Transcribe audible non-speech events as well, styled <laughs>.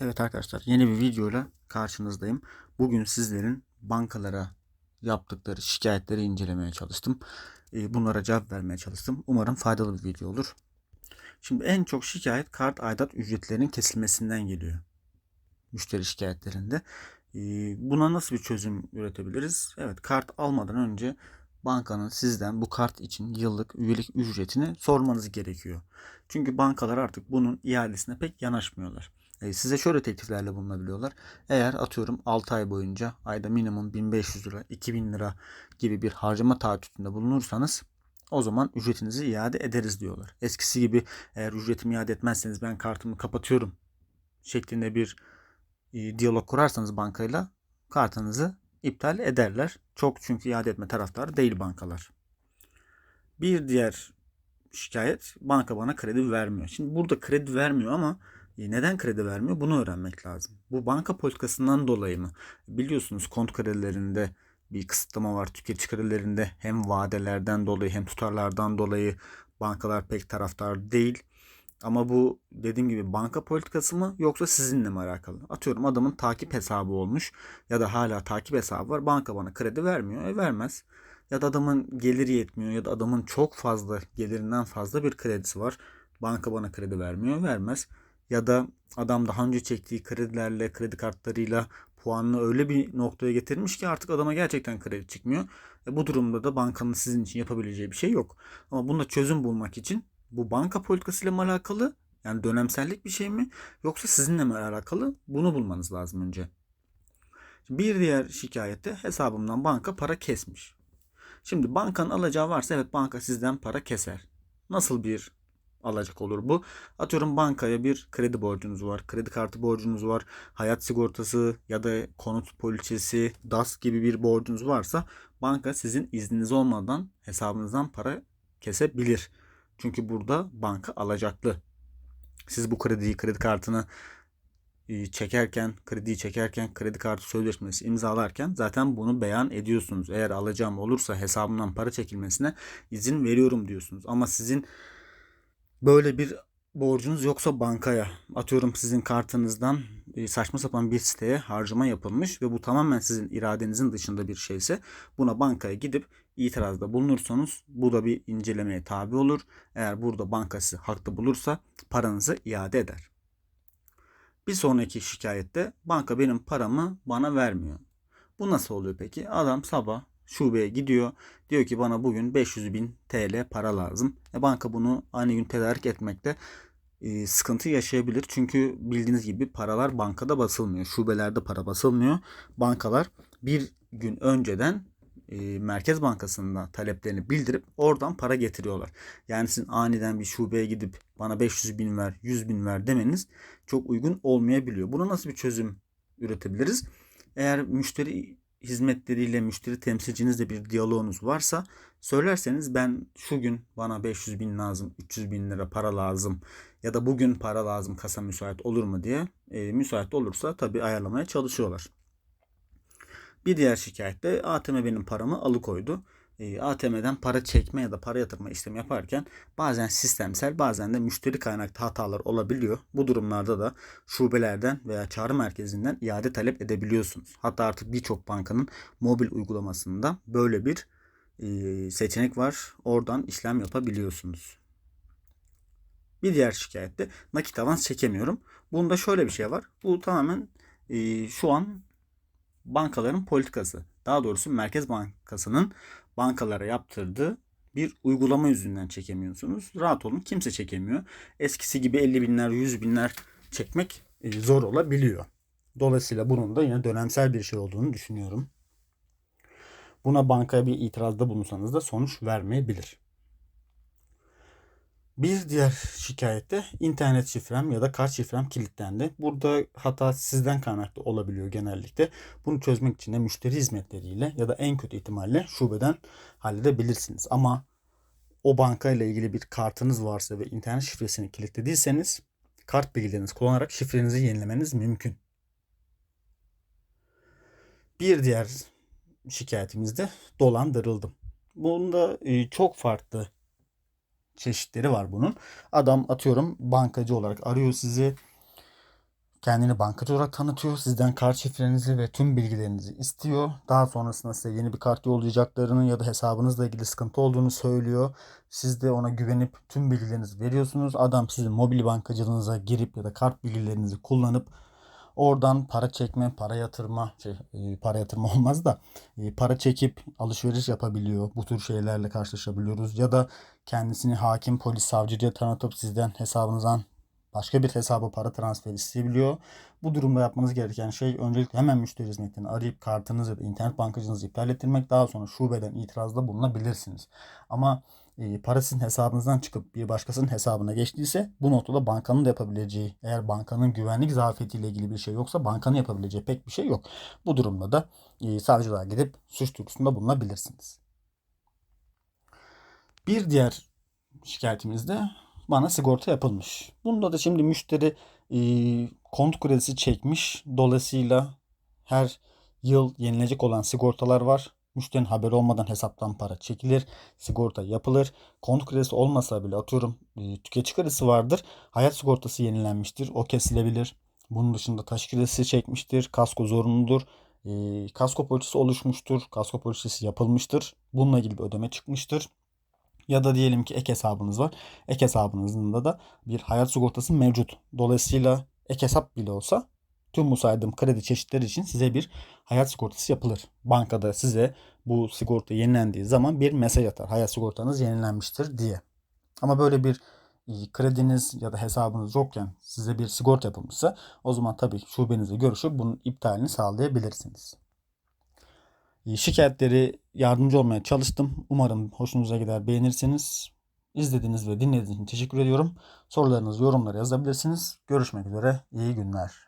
Evet arkadaşlar yeni bir videoyla karşınızdayım. Bugün sizlerin bankalara yaptıkları şikayetleri incelemeye çalıştım. Ee, Bunlara cevap vermeye çalıştım. Umarım faydalı bir video olur. Şimdi en çok şikayet kart aidat ücretlerinin kesilmesinden geliyor. Müşteri şikayetlerinde. Ee, Buna nasıl bir çözüm üretebiliriz? Evet kart almadan önce bankanın sizden bu kart için yıllık üyelik ücretini sormanız gerekiyor. Çünkü bankalar artık bunun iadesine pek yanaşmıyorlar. E, size şöyle tekliflerle bulunabiliyorlar. Eğer atıyorum 6 ay boyunca ayda minimum 1500 lira, 2000 lira gibi bir harcama taahhütünde bulunursanız o zaman ücretinizi iade ederiz diyorlar. Eskisi gibi eğer ücretimi iade etmezseniz ben kartımı kapatıyorum şeklinde bir e, diyalog kurarsanız bankayla kartınızı iptal ederler. Çok çünkü iade etme taraftarı değil bankalar. Bir diğer şikayet banka bana kredi vermiyor. Şimdi burada kredi vermiyor ama neden kredi vermiyor? Bunu öğrenmek lazım. Bu banka politikasından dolayı mı? Biliyorsunuz kont kredilerinde bir kısıtlama var. Tüketici kredilerinde hem vadelerden dolayı hem tutarlardan dolayı bankalar pek taraftar değil. Ama bu dediğim gibi banka politikası mı yoksa sizinle mi alakalı? Atıyorum adamın takip hesabı olmuş ya da hala takip hesabı var. Banka bana kredi vermiyor. E vermez. Ya da adamın geliri yetmiyor ya da adamın çok fazla gelirinden fazla bir kredisi var. Banka bana kredi vermiyor. Vermez. Ya da adam daha önce çektiği kredilerle, kredi kartlarıyla puanını öyle bir noktaya getirmiş ki artık adama gerçekten kredi çıkmıyor. E bu durumda da bankanın sizin için yapabileceği bir şey yok. Ama bunda çözüm bulmak için bu banka politikasıyla mı alakalı? Yani dönemsellik bir şey mi? Yoksa sizinle mi alakalı? Bunu bulmanız lazım önce. Bir diğer şikayette hesabımdan banka para kesmiş. Şimdi bankanın alacağı varsa evet banka sizden para keser. Nasıl bir alacak olur bu? Atıyorum bankaya bir kredi borcunuz var, kredi kartı borcunuz var, hayat sigortası ya da konut poliçesi, DAS gibi bir borcunuz varsa banka sizin izniniz olmadan hesabınızdan para kesebilir. Çünkü burada banka alacaklı. Siz bu krediyi, kredi kartını e, çekerken, krediyi çekerken, kredi kartı sözleşmesi imzalarken zaten bunu beyan ediyorsunuz. Eğer alacağım olursa hesabımdan para çekilmesine izin veriyorum diyorsunuz. Ama sizin böyle bir borcunuz yoksa bankaya atıyorum sizin kartınızdan e, saçma sapan bir siteye harcama yapılmış ve bu tamamen sizin iradenizin dışında bir şeyse buna bankaya gidip itirazda bulunursanız bu da bir incelemeye tabi olur. Eğer burada bankası haklı bulursa paranızı iade eder. Bir sonraki şikayette banka benim paramı bana vermiyor. Bu nasıl oluyor peki? Adam sabah şubeye gidiyor. Diyor ki bana bugün 500 bin TL para lazım. E banka bunu aynı gün tedarik etmekte e, sıkıntı yaşayabilir. Çünkü bildiğiniz gibi paralar bankada basılmıyor. Şubelerde para basılmıyor. Bankalar bir gün önceden e, Merkez Bankası'nda taleplerini bildirip oradan para getiriyorlar. Yani sizin aniden bir şubeye gidip bana 500 bin ver, 100 bin ver demeniz çok uygun olmayabiliyor. Buna nasıl bir çözüm üretebiliriz? Eğer müşteri hizmetleriyle müşteri temsilcinizle bir diyaloğunuz varsa söylerseniz ben şu gün bana 500 bin lazım, 300 bin lira para lazım ya da bugün para lazım kasa müsait olur mu diye e, müsait olursa tabii ayarlamaya çalışıyorlar. Bir diğer şikayette ATM benim paramı alıkoydu. E, ATM'den para çekme ya da para yatırma işlemi yaparken bazen sistemsel bazen de müşteri kaynaklı hatalar olabiliyor. Bu durumlarda da şubelerden veya çağrı merkezinden iade talep edebiliyorsunuz. Hatta artık birçok bankanın mobil uygulamasında böyle bir e, seçenek var. Oradan işlem yapabiliyorsunuz. Bir diğer şikayette nakit avans çekemiyorum. Bunda şöyle bir şey var. Bu tamamen e, şu an bankaların politikası. Daha doğrusu Merkez Bankası'nın bankalara yaptırdığı bir uygulama yüzünden çekemiyorsunuz. Rahat olun kimse çekemiyor. Eskisi gibi 50 binler 100 binler çekmek e, zor olabiliyor. Dolayısıyla bunun da yine dönemsel bir şey olduğunu düşünüyorum. Buna bankaya bir itirazda bulunsanız da sonuç vermeyebilir. Bir diğer şikayette internet şifrem ya da kart şifrem kilitlendi. Burada hata sizden kaynaklı olabiliyor genellikle. Bunu çözmek için de müşteri hizmetleriyle ya da en kötü ihtimalle şubeden halledebilirsiniz. Ama o banka ile ilgili bir kartınız varsa ve internet şifresini kilitlediyseniz kart bilgilerinizi kullanarak şifrenizi yenilemeniz mümkün. Bir diğer şikayetimiz de dolandırıldım. Bunda e, çok farklı çeşitleri var bunun. Adam atıyorum bankacı olarak arıyor sizi. kendini bankacı olarak tanıtıyor. Sizden kart şifrenizi ve tüm bilgilerinizi istiyor. Daha sonrasında size yeni bir kart yollayacaklarını ya da hesabınızla ilgili sıkıntı olduğunu söylüyor. Siz de ona güvenip tüm bilgilerinizi veriyorsunuz. Adam sizin mobil bankacılığınıza girip ya da kart bilgilerinizi kullanıp Oradan para çekme, para yatırma, şey, e, para yatırma <laughs> olmaz da e, para çekip alışveriş yapabiliyor. Bu tür şeylerle karşılaşabiliyoruz. Ya da kendisini hakim, polis, savcı diye tanıtıp sizden hesabınızdan başka bir hesaba para transferi isteyebiliyor. Bu durumda yapmanız gereken şey öncelikle hemen müşteri hizmetini arayıp kartınızı ya da internet bankacınızı iptal ettirmek. Daha sonra şubeden itirazda bulunabilirsiniz. Ama para sizin hesabınızdan çıkıp bir başkasının hesabına geçtiyse bu noktada bankanın da yapabileceği eğer bankanın güvenlik zafiyetiyle ilgili bir şey yoksa bankanın yapabileceği pek bir şey yok. Bu durumda da e, savcılığa gidip suç duyurusunda bulunabilirsiniz. Bir diğer şikayetimizde bana sigorta yapılmış. Bunda da şimdi müşteri e, konut kredisi çekmiş. Dolayısıyla her yıl yenilecek olan sigortalar var. Müşterinin haberi olmadan hesaptan para çekilir, sigorta yapılır. Konut kredisi olmasa bile atıyorum e, tüketici kredisi vardır. Hayat sigortası yenilenmiştir. O kesilebilir. Bunun dışında taş kredisi çekmiştir. Kasko zorunludur. E, kasko poliçesi oluşmuştur. Kasko poliçesi yapılmıştır. Bununla ilgili bir ödeme çıkmıştır. Ya da diyelim ki ek hesabınız var. Ek hesabınızda da bir hayat sigortası mevcut. Dolayısıyla ek hesap bile olsa tüm bu saydığım kredi çeşitleri için size bir hayat sigortası yapılır. Bankada size bu sigorta yenilendiği zaman bir mesaj atar. Hayat sigortanız yenilenmiştir diye. Ama böyle bir e, krediniz ya da hesabınız yokken size bir sigorta yapılmışsa o zaman tabii şubenizle görüşüp bunun iptalini sağlayabilirsiniz. E, Şikayetleri yardımcı olmaya çalıştım. Umarım hoşunuza gider beğenirsiniz. İzlediğiniz ve dinlediğiniz için teşekkür ediyorum. Sorularınızı yorumlara yazabilirsiniz. Görüşmek üzere. İyi günler.